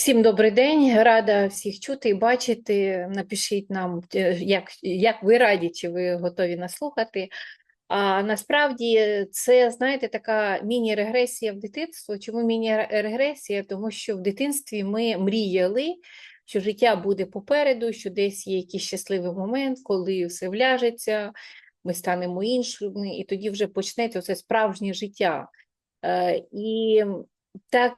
Всім добрий день, рада всіх чути і бачити. Напишіть нам, е, як, як ви раді, чи ви готові нас слухати. А насправді це, знаєте, така міні-регресія в дитинство. Чому міні-регресія? Тому що в дитинстві ми мріяли, що життя буде попереду, що десь є якийсь щасливий момент, коли все вляжеться, ми станемо іншими, і тоді вже почнеться це справжнє життя. Е, І так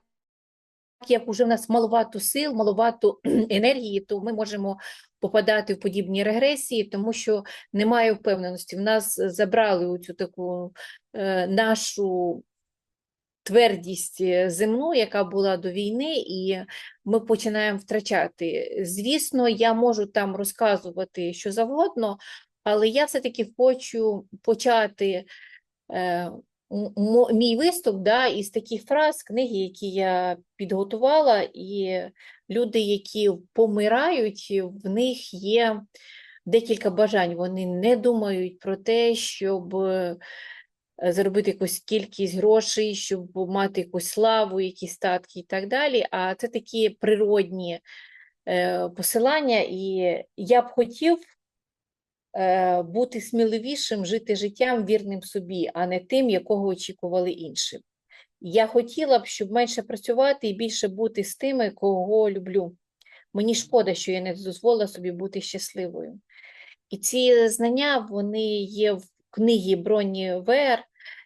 як уже в нас маловато сил, маловато енергії, то ми можемо попадати в подібні регресії, тому що немає впевненості. В нас забрали оцю таку е, нашу твердість е, земну, яка була до війни, і ми починаємо втрачати. Звісно, я можу там розказувати що завгодно, але я все-таки хочу почати. Е, мій виступ да, із таких фраз, книги, які я підготувала, і люди, які помирають, в них є декілька бажань. Вони не думають про те, щоб е, заробити якусь кількість грошей, щоб мати якусь славу, якісь статки і так далі. А це такі природні е, посилання, і я б хотів. Е, бути сміливішим, жити життям вірним собі, а не тим, якого очікували інші. Я хотіла б, щоб менше працювати і більше бути з тими, кого люблю. Мені шкода, що я не дозволила собі бути щасливою. І ці знання вони є в книгі Броні Вер,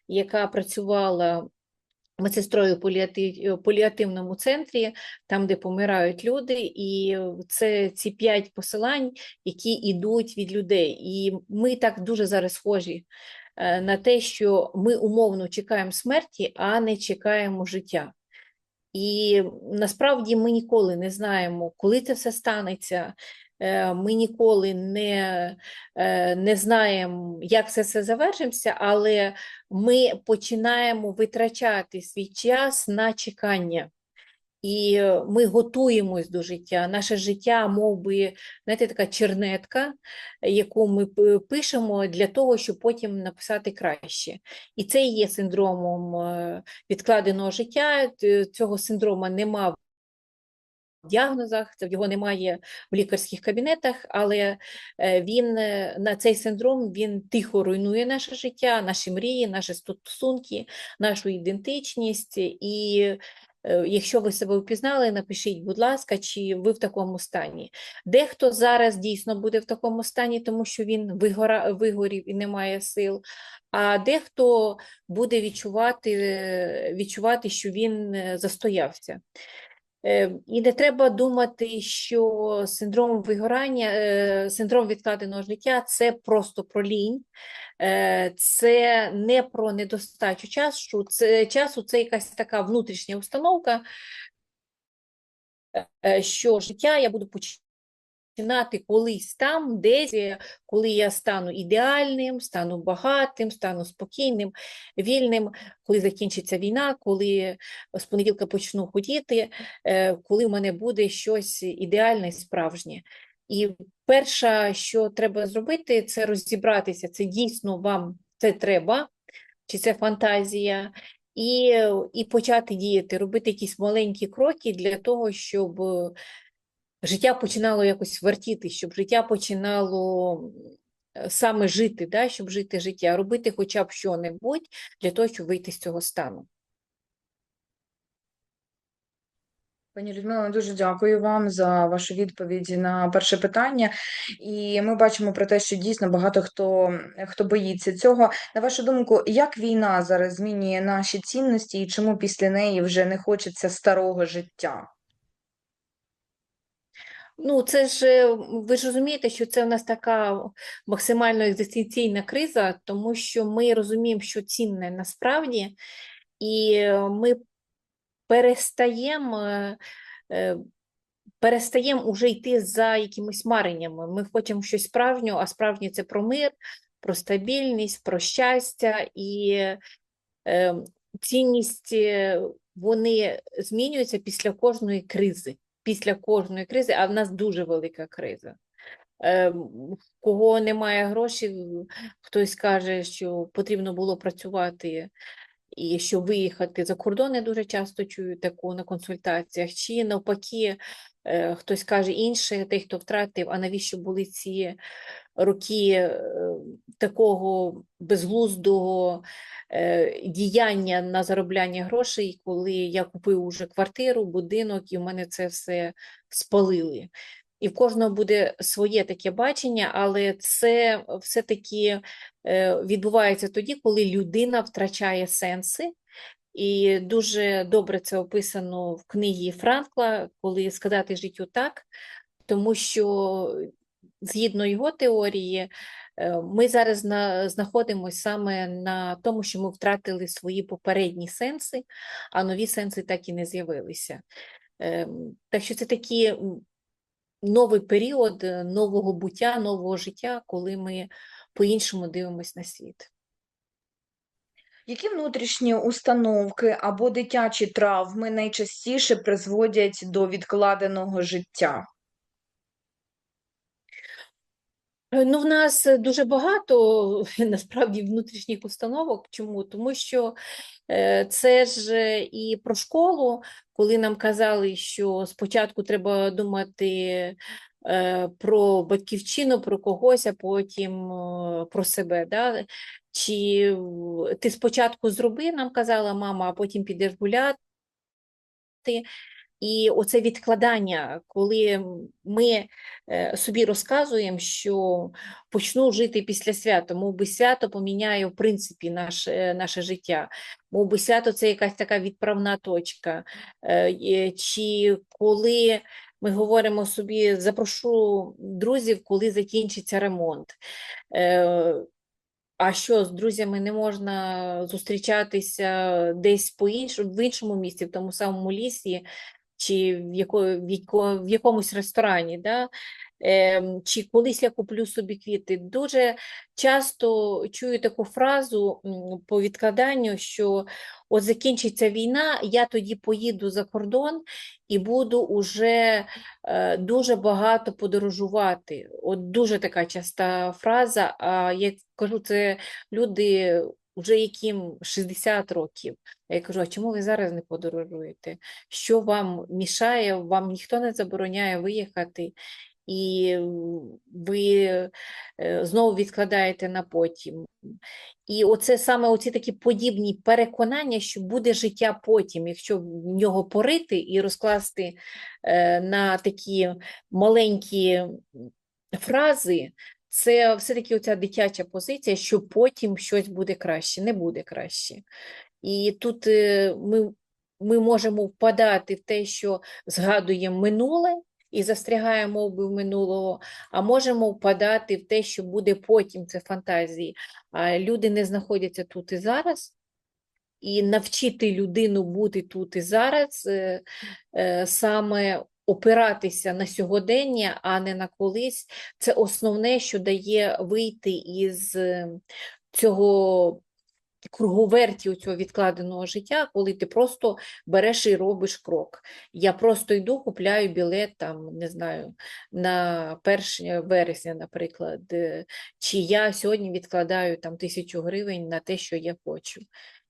яка працювала медсестрою в поліативному центрі, там, де помирають люди, і це ці п'ять посилань, які йдуть від людей. І ми так дуже зараз схожі е, на те, що ми умовно чекаємо смерті, а не чекаємо життя. І насправді ми ніколи не знаємо, коли це все станеться. Е, ми ніколи не е, не знаємо, як це все завершиться, але ми починаємо витрачати свій час на чекання. І ми готуємось до життя. Наше життя, мов би, знаєте, така чернетка, яку ми пишемо для того, щоб потім написати краще. І це є синдромом е, відкладеного життя. Цього синдрома нема діагнозах, це його немає в лікарських кабінетах, але е, він е, на цей синдром він тихо руйнує наше життя, наші мрії, наші стосунки, нашу ідентичність. І е, якщо ви себе впізнали, напишіть, будь ласка, чи ви в такому стані. Дехто зараз дійсно буде в такому стані, тому що він вигора, вигорів і не має сил. А дехто буде відчувати, відчувати, що він застоявся. Е, і не треба думати, що синдром вигорання, е, синдром відкладеного життя це просто про лінь, е, це не про недостачу часу, це часу це якась така внутрішня установка, що життя я буду починати починати колись там, десь, е, коли я стану ідеальним, стану багатим, стану спокійним, вільним, коли закінчиться війна, коли з понеділка почну ходіти, е, коли в мене буде щось ідеальне і справжнє. І перше, що треба зробити, це розібратися, це дійсно вам це треба, чи це фантазія. І і почати діяти, робити якісь маленькі кроки для того, щоб життя починало якось вертіти, щоб життя починало е, саме жити, да, щоб жити життя, робити хоча б що-небудь для того, щоб вийти з цього стану. Пані Людмила, дуже дякую вам за вашу відповідь на перше питання. І ми бачимо про те, що дійсно багато хто хто боїться цього. На вашу думку, як війна зараз змінює наші цінності і чому після неї вже не хочеться старого життя? Ну, це ж е, ви ж розумієте, що це в нас така максимально екзистенційна криза, тому що ми розуміємо, що цінне насправді, і ми перестаємо е, перестаємо уже йти за якимись мареннями. Ми хочемо щось справжнього, а справжнє це про мир, про стабільність, про щастя. І е, цінність вони змінюються після кожної кризи після кожної кризи, а в нас дуже велика криза. Е, кого немає грошей, хтось каже, що потрібно було працювати і щоб виїхати за кордон, я дуже часто чую таку на консультаціях, чи навпаки, е, хтось каже інше, той, хто втратив, а навіщо були ці роки е, такого безглуздого е, діяння на заробляння грошей, коли я купив уже квартиру, будинок, і в мене це все спалили. І в кожного буде своє таке бачення, але це все-таки е, відбувається тоді, коли людина втрачає сенси. І дуже добре це описано в книгі Франкла, коли сказати життю так, тому що згідно його теорії, е, ми зараз на, знаходимося саме на тому, що ми втратили свої попередні сенси, а нові сенси так і не з'явилися. Ем, Так що це такі новий період е, нового буття, нового життя, коли ми по-іншому дивимося на світ. Які внутрішні установки або дитячі травми найчастіше призводять до відкладеного життя? Е, Ну, в нас е, дуже багато насправді внутрішніх установок. Чому? Тому що е, це ж е, і про школу, коли нам казали, що спочатку треба думати е, про батьківщину, про когось, а потім е, про себе. Да? Чи ти спочатку зроби, нам казала мама, а потім підеш гуляти. І оце відкладання, коли ми е, собі розказуємо, що почну жити після свята, мов би свято поміняє в принципі наше, наше життя, мов би свято це якась така відправна точка. Е, Чи коли ми говоримо собі, запрошу друзів, коли закінчиться ремонт. Е, а що з друзями не можна зустрічатися десь по іншому, в іншому місці, в тому самому лісі, чи в, яко, в, яко, в якомусь ресторані, да? Ем, чи колись я куплю собі квіти. Дуже часто чую таку фразу по відкладанню, що от закінчиться війна, я тоді поїду за кордон і буду уже е, дуже багато подорожувати. От дуже така часта фраза. А я кажу, це люди, вже яким 60 років. Я кажу, а чому ви зараз не подорожуєте? Що вам мішає? Вам ніхто не забороняє виїхати, і ви е, знову відкладаєте на потім. І оце саме оці такі подібні переконання, що буде життя потім, якщо в нього порити і розкласти е, на такі маленькі фрази, це все-таки оця дитяча позиція, що потім щось буде краще, не буде краще. І тут е, ми, ми можемо впадати в те, що згадуємо минуле і застрягаємо в минулого, а можемо впадати в те, що буде потім, це фантазії. А люди не знаходяться тут і зараз. І навчити людину бути тут і зараз, е, е, саме опиратися на сьогодення, а не на колись, це основне, що дає вийти із е, цього круговерті цього відкладеного життя, коли ти просто береш і робиш крок. Я просто йду, купляю білет там, не знаю, на 1 вересня, наприклад, е, чи я сьогодні відкладаю там тисячу гривень на те, що я хочу.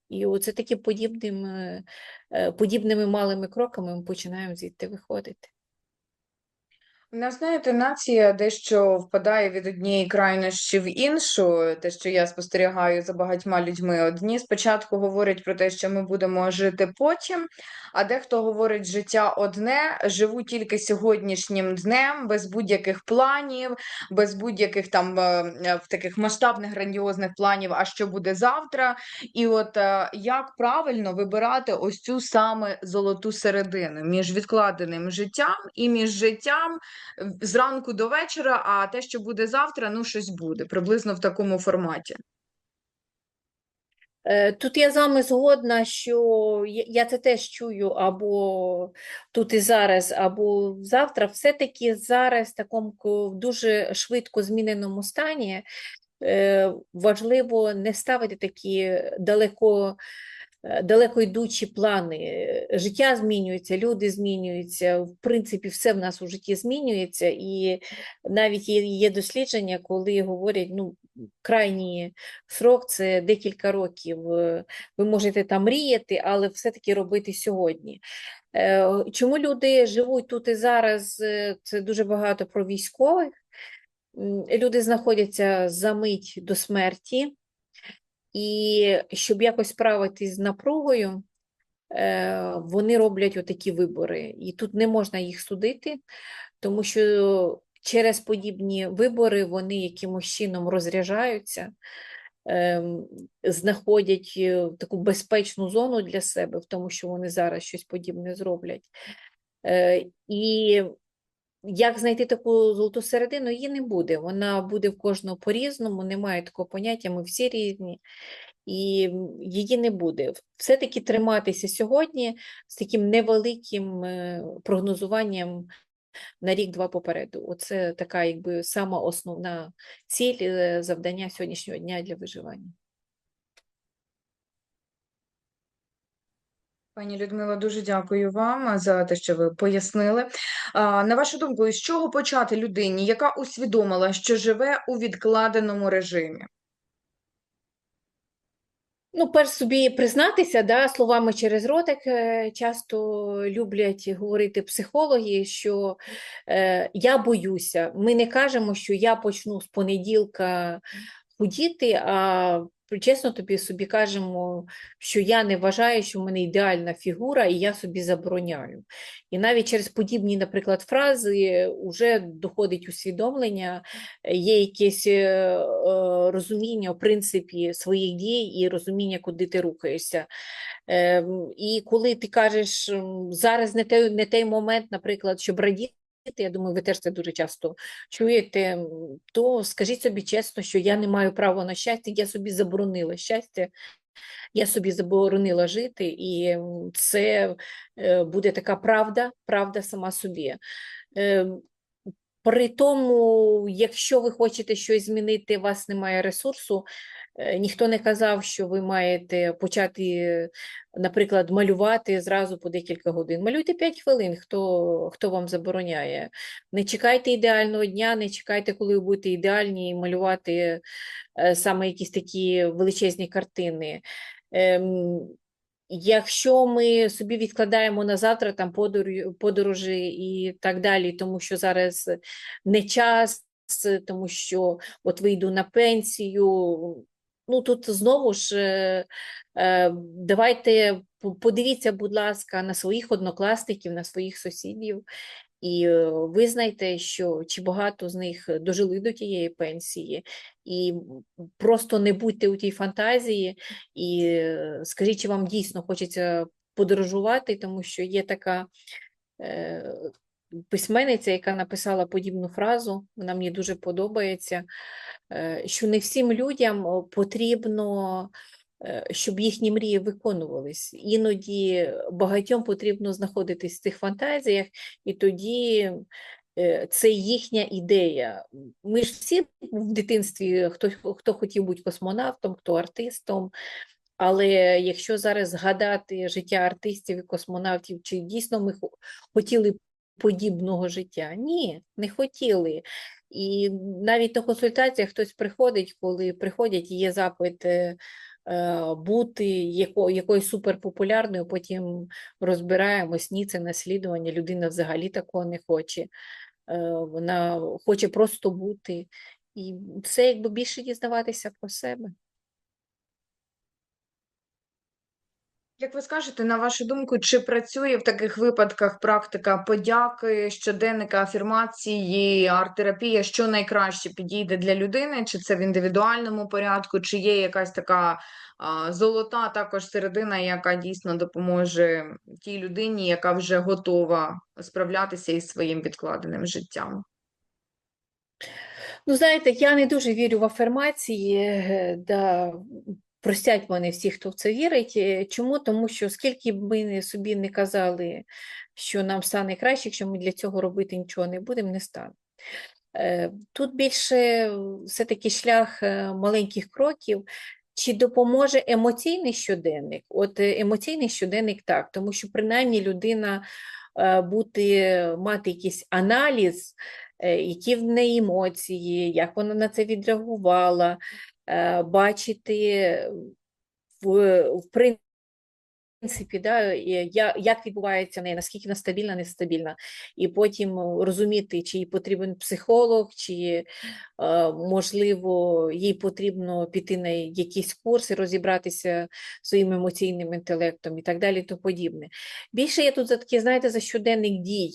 І оце такі подібними, е, подібними малими кроками ми починаємо звідти виходити. Нас, знаєте, нація дещо впадає від однієї крайнощі в іншу, те, що я спостерігаю за багатьма людьми. Одні спочатку говорять про те, що ми будемо жити потім, а дехто говорить життя одне, живу тільки сьогоднішнім днем, без будь-яких планів, без будь-яких там е, е, в таких масштабних грандіозних планів, а що буде завтра. І от е, як правильно вибирати ось цю саме золоту середину між відкладеним життям і між життям зранку до вечора, а те, що буде завтра, ну щось буде, приблизно в такому форматі. Е, Тут я з вами згодна, що я це теж чую або тут і зараз, або завтра. Все-таки зараз в такому дуже швидко зміненому стані е, важливо не ставити такі далеко далеко йдучі плани. Е, Життя змінюється, люди змінюються, в принципі, все в нас у житті змінюється, і навіть є, дослідження, коли говорять, ну, крайній срок це декілька років. Е, Ви можете там мріяти, але все-таки робити сьогодні. Е, Чому люди живуть тут і зараз? Е, Це дуже багато про військових. Люди знаходяться за мить до смерті, і щоб якось справитись з напругою, е, вони роблять отакі вибори. І тут не можна їх судити, тому що через подібні вибори вони якимось чином розряджаються, ем, знаходять е, таку безпечну зону для себе, в тому, що вони зараз щось подібне зроблять. Е, І як знайти таку золоту середину, її не буде. Вона буде в кожного по-різному, немає такого поняття, ми всі різні, і її не буде. Все-таки триматися сьогодні з таким невеликим е, прогнозуванням на рік-два попереду. Оце така, якби, сама основна ціль, е, завдання сьогоднішнього дня для виживання. Пані Людмила, дуже дякую вам за те, що ви пояснили. На вашу думку, з чого почати людині, яка усвідомила, що живе у відкладеному режимі? Ну, перш собі признатися, да, словами через ротик е, часто люблять говорити психологи, що е, я боюся. Ми не кажемо, що я почну з понеділка худіти, а чесно тобі собі кажемо, що я не вважаю, що в мене ідеальна фігура, і я собі забороняю. І навіть через подібні, наприклад, фрази вже доходить усвідомлення, є якесь е, е, розуміння, в принципі, своїх дій і розуміння, куди ти рухаєшся. Ем, І коли ти кажеш, зараз не той, не той момент, наприклад, щоб радіти, я думаю, ви теж це дуже часто чуєте, то скажіть собі чесно, що я не маю права на щастя, я собі заборонила щастя, я собі заборонила жити, і це е, буде така правда, правда сама собі. Ем, При тому, якщо ви хочете щось змінити, у вас немає ресурсу, е, ніхто не казав, що ви маєте почати, наприклад, малювати зразу по декілька годин. Малюйте 5 хвилин, хто, хто вам забороняє. Не чекайте ідеального дня, не чекайте, коли ви будете ідеальні, і малювати е, саме якісь такі величезні картини. Ем, Якщо ми собі відкладаємо на завтра там подорожі і так далі, тому що зараз не час, тому що от вийду на пенсію. Ну тут знову ж е, е, давайте подивіться, будь ласка, на своїх однокласників, на своїх сусідів, і е, визнайте, що чи багато з них дожили до тієї пенсії, і просто не будьте у тій фантазії, і скажіть, чи вам дійсно хочеться подорожувати, тому що є така письменниця, яка написала подібну фразу, вона мені дуже подобається, е, що не всім людям потрібно, е, щоб їхні мрії виконувались. Іноді багатьом потрібно знаходитись в цих фантазіях, і тоді е, це їхня ідея. Ми ж всі в дитинстві, хто, хто хотів бути космонавтом, хто артистом. Але якщо зараз згадати життя артистів і космонавтів, чи дійсно ми хо- хотіли подібного життя? Ні, не хотіли. І навіть на консультаціях хтось приходить, коли приходять, є запит е, е, бути яко, якоюсь суперпопулярною, потім розбираємось, ні, це наслідування, людина взагалі такого не хоче. Е, Вона хоче просто бути. І це якби більше дізнаватися про себе. Як ви скажете, на вашу думку, чи працює в таких випадках практика подяки, щоденника, афірмації, арт-терапія, що найкраще підійде для людини? Чи це в індивідуальному порядку, чи є якась така а, золота також середина, яка дійсно допоможе тій людині, яка вже готова справлятися із своїм відкладеним життям? Ну, знаєте, я не дуже вірю в афірмації, е, да, простять мене всі, хто в це вірить. Е, Чому? Тому що скільки б ми собі не казали, що нам стане краще, якщо ми для цього робити нічого не будемо, не стане. Е, Тут більше все-таки шлях е, маленьких кроків. Чи допоможе емоційний щоденник? От емоційний щоденник так, тому що принаймні людина бути, мати якийсь аналіз, які в неї емоції, як вона на це відреагувала, бачити в, в принципі, да, як відбувається в неї, наскільки вона стабільна, нестабільна, і потім е, розуміти, чи їй потрібен психолог, чи е, можливо їй потрібно піти на якісь курси, розібратися своїм емоційним інтелектом і так далі, тому подібне. Більше я тут за такі, знаєте, за щоденник дій.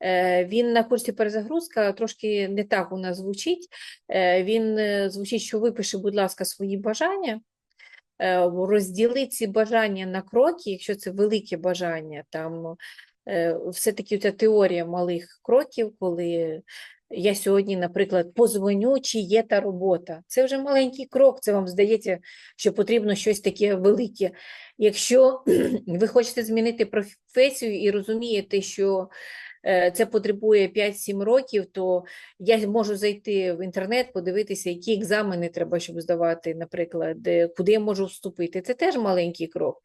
Е, Він на курсі перезагрузка трошки не так у нас звучить. Е, Він е, звучить, що випиши, будь ласка, свої бажання, розділи ці бажання на кроки, якщо це велике бажання, там все-таки ця теорія малих кроків, коли я сьогодні, наприклад, позвоню, чи є та робота. Це вже маленький крок, це вам здається, що потрібно щось таке велике. Якщо ви хочете змінити професію і розумієте, що це потребує 5-7 років, то я можу зайти в інтернет, подивитися, які екзамени треба, щоб здавати, наприклад, е, куди я можу вступити. Це теж маленький крок.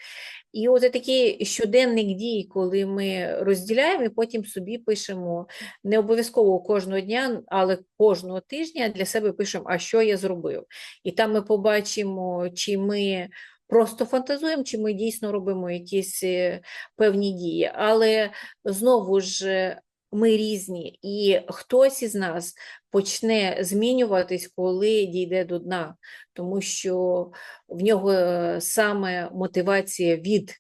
І от такий щоденник дій, коли ми розділяємо і потім собі пишемо не обов'язково кожного дня, але кожного тижня для себе пишемо, а що я зробив. І там ми побачимо, чи ми просто фантазуємо, чи ми дійсно робимо якісь е, певні дії. Але знову ж е, ми різні, і хтось із нас почне змінюватись, коли дійде до дна, тому що в нього саме мотивація від.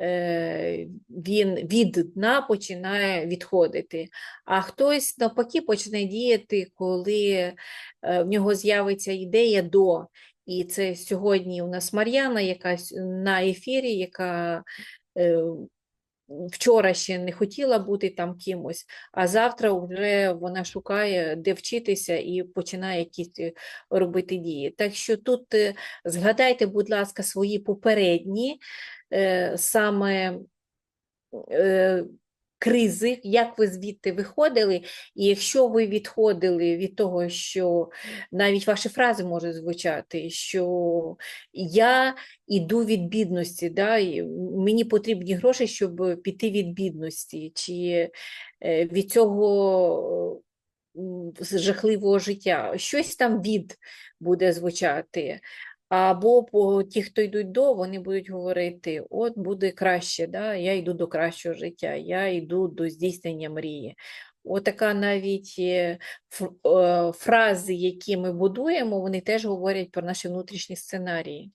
е, Він від дна починає відходити, а хтось навпаки почне діяти, коли в нього з'явиться ідея до. І це сьогодні у нас Мар'яна, якась на ефірі, яка е, вчора ще не хотіла бути там кимось, а завтра вже вона шукає, де вчитися і починає якісь е, робити дії. Так що тут е, згадайте, будь ласка, свої попередні е, саме е, кризи, як ви звідти виходили, і якщо ви відходили від того, що навіть ваші фрази можуть звучати, що я іду від бідності, да, і мені потрібні гроші, щоб піти від бідності, чи е, від цього жахливого життя. Щось там від буде звучати. Або по ті, хто йдуть до, вони будуть говорити: от буде краще, да? я йду до кращого життя, я йду до здійснення мрії. Отака навіть е, е, фрази, які ми будуємо, вони теж говорять про наші внутрішні сценарії.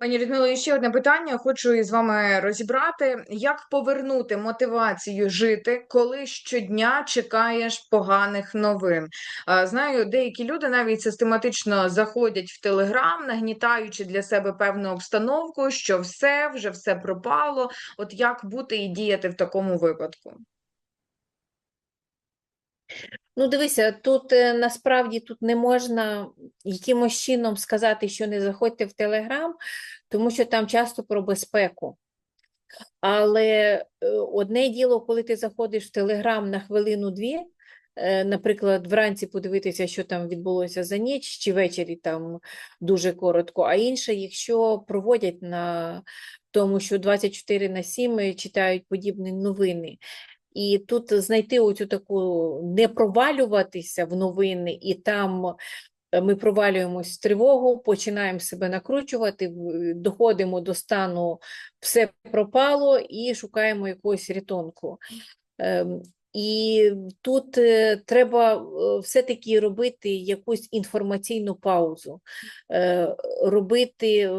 Пані Людмило, ще одне питання. Хочу із вами розібрати, як повернути мотивацію жити, коли щодня чекаєш поганих новин. Знаю, деякі люди навіть систематично заходять в Телеграм, нагнітаючи для себе певну обстановку, що все вже все пропало. От як бути і діяти в такому випадку? Ну, дивися, тут е, насправді тут не можна якимось чином сказати, що не заходьте в Телеграм, тому що там часто про безпеку. Але е, одне діло, коли ти заходиш в Телеграм на хвилину-дві, е, наприклад, вранці подивитися, що там відбулося за ніч, чи ввечері там дуже коротко, а інше, якщо проводять на тому, що 24 на 7 читають подібні новини. І тут знайти оцю таку не провалюватися в новини, і там е, ми провалюємось в тривогу, починаємо себе накручувати, доходимо до стану все пропало і шукаємо якогось рятунку. Ем, І тут е, треба е, все-таки робити якусь інформаційну паузу, е, робити, е,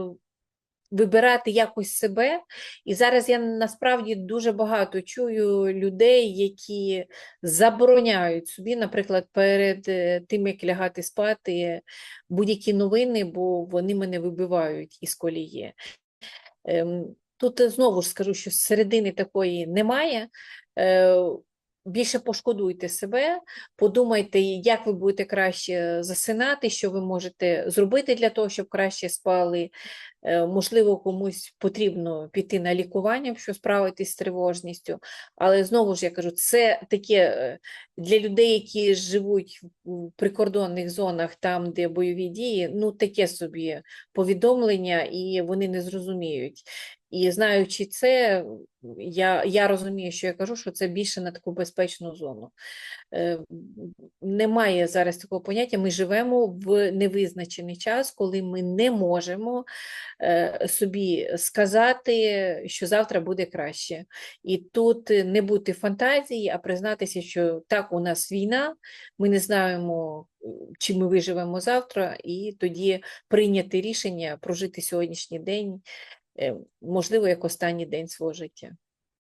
вибирати якось себе. І зараз я насправді дуже багато чую людей, які забороняють собі, наприклад, перед е, тим, як лягати спати, будь-які новини, бо вони мене вибивають із колії. Ем, Тут е, знову ж скажу, що середини такої немає. Більше пошкодуйте себе, подумайте, як ви будете краще засинати, що ви можете зробити для того, щоб краще спали. Е, Можливо, комусь потрібно піти на лікування, щоб справитись з тривожністю. Але знову ж я кажу, це таке е, для людей, які живуть в прикордонних зонах, там, де бойові дії, ну таке собі повідомлення, і вони не зрозуміють. І знаючи це, я, я розумію, що я кажу, що це більше на таку безпечну зону. Е, Немає зараз такого поняття. Ми живемо в невизначений час, коли ми не можемо е, собі сказати, що завтра буде краще. І тут не бути фантазії, а признатися, що так, у нас війна, ми не знаємо, чи ми виживемо завтра, і тоді прийняти рішення прожити сьогоднішній день, можливо, як останній день свого життя.